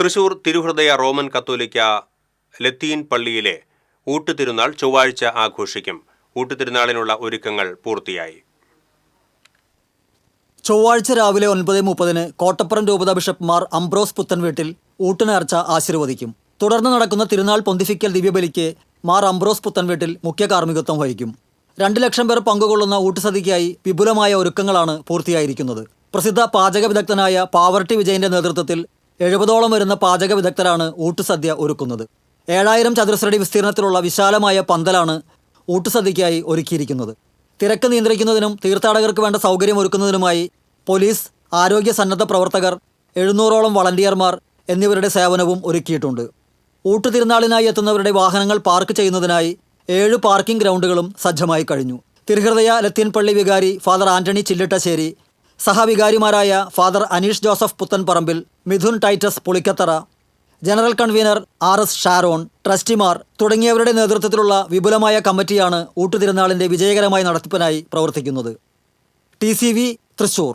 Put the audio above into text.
Thrissur തിരുഹൃദയ Roman കത്തോലിക്ക ലത്തീൻ പള്ളിയിലെ ഊട്ടുതിരുനാൾ ചൊവ്വാഴ്ച ആഘോഷിക്കും. ഊട്ടുതിരുനാളിനുള്ള ഒരുക്കങ്ങൾ പൂർത്തിയായി. ചൊവ്വാഴ്ച രാവിലെ ഒൻപത് മുപ്പതിന് കോട്ടപ്പുറം രൂപത ബിഷപ്പ് മാർ അംബ്രോസ് പുത്തൻവീട്ടിൽ ഊട്ടുനേർച്ച ആശീർവദിക്കും. തുടർന്ന് നടക്കുന്ന തിരുനാൾ പൊന്തിഫിക്കൽ ദിവ്യബലിക്ക് മാർ അംബ്രോസ് പുത്തൻവീട്ടിൽ മുഖ്യ കാർമ്മികത്വം വഹിക്കും. രണ്ട് ലക്ഷം പേർ പങ്കുകൊള്ളുന്ന ഊട്ടുസതിക്കായി വിപുലമായ ഒരുക്കങ്ങളാണ് പൂർത്തിയായിരിക്കുന്നത്. പ്രസിദ്ധ പാചക വിദഗ്ധനായ പാവർട്ടി വിജയന്റെ നേതൃത്വത്തിൽ എഴുപതോളം വരുന്ന പാചക വിദഗ്ധരാണ് ഊട്ടുസദ്യ ഒരുക്കുന്നത്. ഏഴായിരം ചതുരശ്രടി വിസ്തീർണത്തിലുള്ള വിശാലമായ പന്തലാണ് ഊട്ടുസദ്യയ്ക്കായി ഒരുക്കിയിരിക്കുന്നത്. തിരക്ക് നിയന്ത്രിക്കുന്നതിനും തീർത്ഥാടകർക്ക് വേണ്ട സൗകര്യം ഒരുക്കുന്നതിനുമായി പോലീസ് ആരോഗ്യ സന്നദ്ധ പ്രവർത്തകർ എഴുന്നൂറോളം വളണ്ടിയർമാർ എന്നിവരുടെ സേവനവും ഒരുക്കിയിട്ടുണ്ട്. ഊട്ടുതിരുനാളിനായി എത്തുന്നവരുടെ വാഹനങ്ങൾ പാർക്ക് ചെയ്യുന്നതിനായി ഏഴ് പാർക്കിംഗ് ഗ്രൗണ്ടുകളും സജ്ജമായി കഴിഞ്ഞു. തിരുഹൃദയ ലത്തീൻപള്ളി വികാരി father Antony Chillittassery സഹവികാരിമാരായ father Aneesh Joseph Puthenparambil Mithun Titus Pulikkathara general convener R S Sharon ട്രസ്റ്റിമാർ തുടങ്ങിയവരുടെ നേതൃത്വത്തിലുള്ള വിപുലമായ കമ്മിറ്റിയാണ് ഊട്ടുതിരുന്നാളിന്റെ വിജയകരമായ നടത്തിപ്പിനായി പ്രവർത്തിക്കുന്നത്. ടി തൃശൂർ.